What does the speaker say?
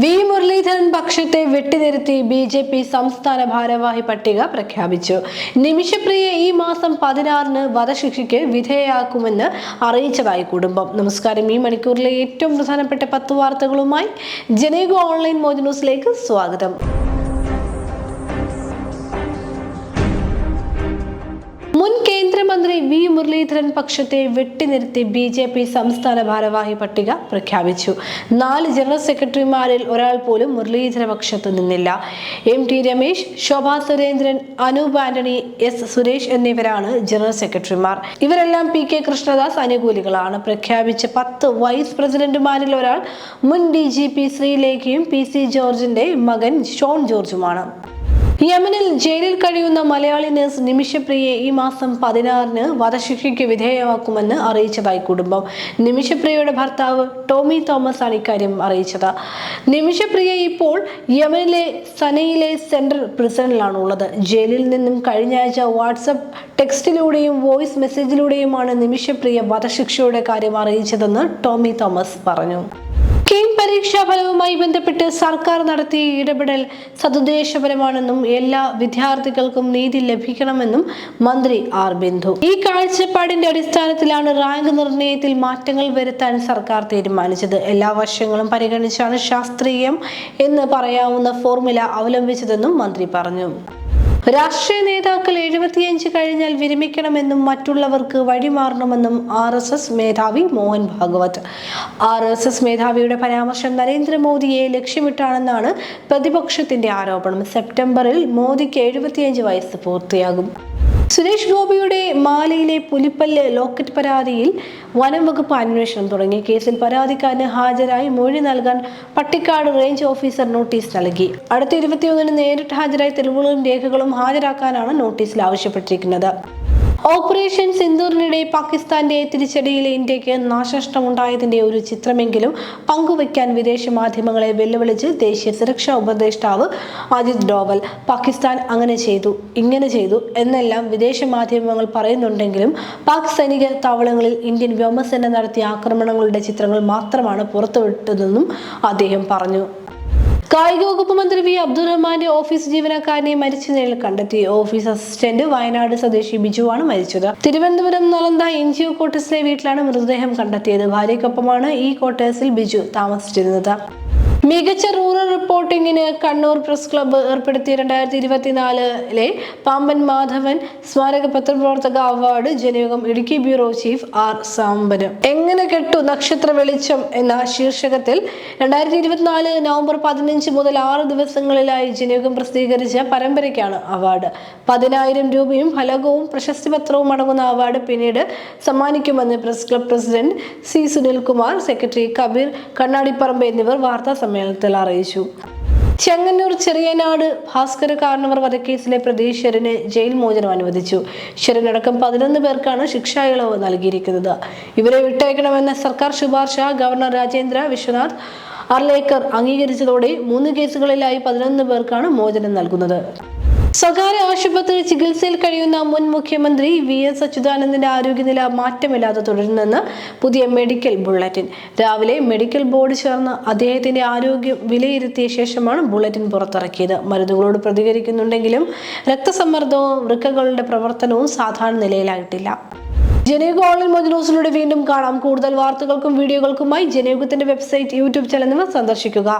V. Muraleedharan പക്ഷത്തെ വെട്ടിനിരുത്തി B J P സംസ്ഥാന ഭാരവാഹി പട്ടിക പ്രഖ്യാപിച്ചു. നിമിഷപ്രിയെ ഈ മാസം പതിനാറിന് വധശിക്ഷയ്ക്ക് വിധേയയാക്കുമെന്ന് അറിയിച്ചതായി കുടുംബം. നമസ്കാരം. ഈ മണിക്കൂറിലെ ഏറ്റവും പ്രധാനപ്പെട്ട പത്ത് വാർത്തകളുമായി ജനേക ഓൺലൈൻ മോജ് ന്യൂസിലേക്ക് സ്വാഗതം. മുൻ കേന്ദ്രമന്ത്രി വി. മുരളീധരൻ പക്ഷത്തെ വെട്ടിനിർത്തി ബി ജെ പി സംസ്ഥാന ഭാരവാഹി പട്ടിക പ്രഖ്യാപിച്ചു. നാല് ജനറൽ സെക്രട്ടറിമാരിൽ ഒരാൾ പോലും മുരളീധര പക്ഷത്ത് നിന്നില്ല. M T Ramesh Shobha Surendran Anoop Antony S Suresh എന്നിവരാണ് ജനറൽ സെക്രട്ടറിമാർ. ഇവരെല്ലാം പി കെ കൃഷ്ണദാസ് അനുകൂലികളാണ്. പ്രഖ്യാപിച്ച പത്ത് വൈസ് പ്രസിഡന്റുമാരിൽ ഒരാൾ മുൻ ഡി ജി പി ശ്രീലേഖയും പി സി ജോർജിന്റെ മകൻ ഷോൺ ജോർജുമാണ്. യമനിൽ ജയിലിൽ കഴിയുന്ന മലയാളി നഴ്സ് നിമിഷപ്രിയെ ഈ മാസം പതിനാറിന് വധശിക്ഷയ്ക്ക് വിധേയമാക്കുമെന്ന് അറിയിച്ചതായി കുടുംബം. നിമിഷപ്രിയയുടെ ഭർത്താവ് ടോമി തോമസ് ആണ് ഇക്കാര്യം അറിയിച്ചത്. നിമിഷപ്രിയ ഇപ്പോൾ യമനിലെ സനയിലെ സെൻട്രൽ പ്രിസണിലാണ് ഉള്ളത്. ജയിലിൽ നിന്നും കഴിഞ്ഞ ആഴ്ച വാട്സപ്പ് ടെക്സ്റ്റിലൂടെയും വോയിസ് മെസ്സേജിലൂടെയുമാണ് നിമിഷപ്രിയ വധശിക്ഷയുടെ കാര്യം അറിയിച്ചതെന്ന് ടോമി തോമസ് പറഞ്ഞു. കീം പരീക്ഷാ ഫലവുമായി ബന്ധപ്പെട്ട് സർക്കാർ നടത്തിയ ഇടപെടൽ സതുദ്ദേശപരമാണെന്നും എല്ലാ വിദ്യാർത്ഥികൾക്കും നീതി ലഭിക്കണമെന്നും മന്ത്രി ആർ ബിന്ദു. ഈ കാഴ്ചപ്പാടിന്റെ അടിസ്ഥാനത്തിലാണ് റാങ്ക് നിർണയത്തിൽ മാറ്റങ്ങൾ വരുത്താൻ സർക്കാർ തീരുമാനിച്ചത്. എല്ലാ വശങ്ങളും പരിഗണിച്ചാണ് ശാസ്ത്രീയം എന്ന് പറയാവുന്ന ഫോർമുല അവലംബിച്ചതെന്നും മന്ത്രി പറഞ്ഞു. രാഷ്ട്രീയ നേതാക്കൾ എഴുപത്തിയഞ്ച് കഴിഞ്ഞാൽ വിരമിക്കണമെന്നും മറ്റുള്ളവർക്ക് വഴിമാറണമെന്നും ആർ എസ് എസ് മേധാവി Mohan Bhagwat. R S S മേധാവിയുടെ പരാമർശം നരേന്ദ്രമോദിയെ ലക്ഷ്യമിട്ടാണെന്നാണ് പ്രതിപക്ഷത്തിന്റെ ആരോപണം. സെപ്റ്റംബറിൽ മോദിക്ക് എഴുപത്തിയഞ്ച് വയസ്സ് പൂർത്തിയാകും. സുരേഷ് ഗോപിയുടെ മാലയിലെ പുലിപ്പല്ല് ലോക്കറ്റ് പരാതിയിൽ വനം വകുപ്പ് അന്വേഷണം തുടങ്ങി. കേസിൽ പരാതിക്കാരന് ഹാജരായി മൊഴി നൽകാൻ പട്ടിക്കാട് റേഞ്ച് ഓഫീസർ നോട്ടീസ് നൽകി. അടുത്ത ഇരുപത്തിയൊന്നിന് നേരിട്ട് ഹാജരായി തെളിവുകളും രേഖകളും ഹാജരാക്കാനാണ് നോട്ടീസിൽ ആവശ്യപ്പെട്ടിരിക്കുന്നത്. ഓപ്പറേഷൻ സിന്ദൂറിനിടെ പാകിസ്ഥാന്റെ തിരിച്ചടിയിൽ ഇന്ത്യയ്ക്ക് നാശനഷ്ടമുണ്ടായതിന്റെ ഒരു ചിത്രമെങ്കിലും പങ്കുവയ്ക്കാൻ വിദേശ മാധ്യമങ്ങളെ വെല്ലുവിളിച്ച് ദേശീയ സുരക്ഷാ ഉപദേഷ്ടാവ് അജിത് ഡോവൽ പാകിസ്ഥാൻ അങ്ങനെ ചെയ്തു ഇങ്ങനെ ചെയ്തു എന്നെല്ലാം വിദേശ മാധ്യമങ്ങൾ പറയുന്നുണ്ടെങ്കിലും പാക് സൈനിക താവളങ്ങളിൽ ഇന്ത്യൻ വ്യോമസേന നടത്തിയ ആക്രമണങ്ങളുടെ ചിത്രങ്ങൾ മാത്രമാണ് പുറത്തുവിട്ടതെന്നും അദ്ദേഹം പറഞ്ഞു. കായിക വകുപ്പ് മന്ത്രി വി അബ്ദുറഹ്മാന്റെ ഓഫീസ് ജീവനക്കാരനെ മരിച്ച നിലയിൽ കണ്ടെത്തി. ഓഫീസ് അസിസ്റ്റന്റ് വയനാട് സ്വദേശി ബിജുവാണ് മരിച്ചത്. Thiruvananthapuram Nalanda N G O ക്വാർട്ടേഴ്സിലെ വീട്ടിലാണ് മൃതദേഹം കണ്ടെത്തിയത്. ഭാര്യയ്ക്കൊപ്പമാണ് ഈ ക്വാർട്ടേഴ്സിൽ ബിജു താമസിച്ചിരുന്നത്. മികച്ച റൂറൽ റിപ്പോർട്ടിങ്ങിന് കണ്ണൂർ പ്രസ് ക്ലബ്ബ് ഏർപ്പെടുത്തിയ രണ്ടായിരത്തി ഇരുപത്തിനാലിലെ പാമ്പൻ മാധവൻ സ്മാരക പത്രപ്രവർത്തക award Janayugom Idukki bureau chief R സാമ്പന് എങ്ങനെ കെട്ടു നക്ഷത്ര വെളിച്ചം എന്ന ശീർഷകത്തിൽ രണ്ടായിരത്തി ഇരുപത്തിനാല് നവംബർ പതിനഞ്ച് മുതൽ ആറ് ദിവസങ്ങളിലായി ജനയോഗം പ്രസിദ്ധീകരിച്ച പരമ്പരയ്ക്കാണ് അവാർഡ്. പതിനായിരം രൂപയും ഫലകവും പ്രശസ്തി പത്രവും അടങ്ങുന്ന അവാർഡ് പിന്നീട് സമ്മാനിക്കുമെന്ന് press club president C Sunilkumar secretary Kabeer Kannadiparamba എന്നിവർ വാർത്താ സമ്മേളനത്തിൽ അറിയിച്ചു. ചെങ്ങന്നൂർ ചെറിയനാട് ഭാസ്കര കാരണവർ വധക്കേസിലെ പ്രതി ശരന് ജയിൽ മോചനം അനുവദിച്ചു. ശരനടക്കം പതിനൊന്ന് പേർക്കാണ് ശിക്ഷാ ഇളവ് നൽകിയിരിക്കുന്നത്. ഇവരെ വിട്ടയക്കണമെന്ന സർക്കാർ ശുപാർശ ഗവർണർ രാജേന്ദ്ര വിശ്വനാഥ് അർലേക്കർ അംഗീകരിച്ചതോടെ മൂന്ന് കേസുകളിലായി പതിനൊന്ന് പേർക്കാണ് മോചനം നൽകുന്നത്. സ്വകാര്യ ആശുപത്രി ചികിത്സയിൽ കഴിയുന്ന മുൻ മുഖ്യമന്ത്രി വി എസ് അച്യുതാനന്ദന്റെ ആരോഗ്യനില മാറ്റമില്ലാതെ തുടരുന്നെന്ന് പുതിയ മെഡിക്കൽ ബുള്ളറ്റിൻ. രാവിലെ മെഡിക്കൽ ബോർഡ് ചേർന്ന് അദ്ദേഹത്തിന്റെ ആരോഗ്യം വിലയിരുത്തിയ ശേഷമാണ് ബുള്ളറ്റിൻ പുറത്തിറക്കിയത്. മരുന്നുകളോട് പ്രതികരിക്കുന്നുണ്ടെങ്കിലും രക്തസമ്മർദ്ദവും വൃക്കകളുടെ പ്രവർത്തനവും സാധാരണ നിലയിലായിട്ടില്ല. ജനയുഗ ഓൺലൈൻ മോജ് ന്യൂസിലൂടെ വീണ്ടും കാണാം. കൂടുതൽ വാർത്തകൾക്കും വീഡിയോകൾക്കുമായി ജനയുഗത്തിന്റെ വെബ്സൈറ്റ് യൂട്യൂബ് ചാനൽ എന്നിവ സന്ദർശിക്കുക.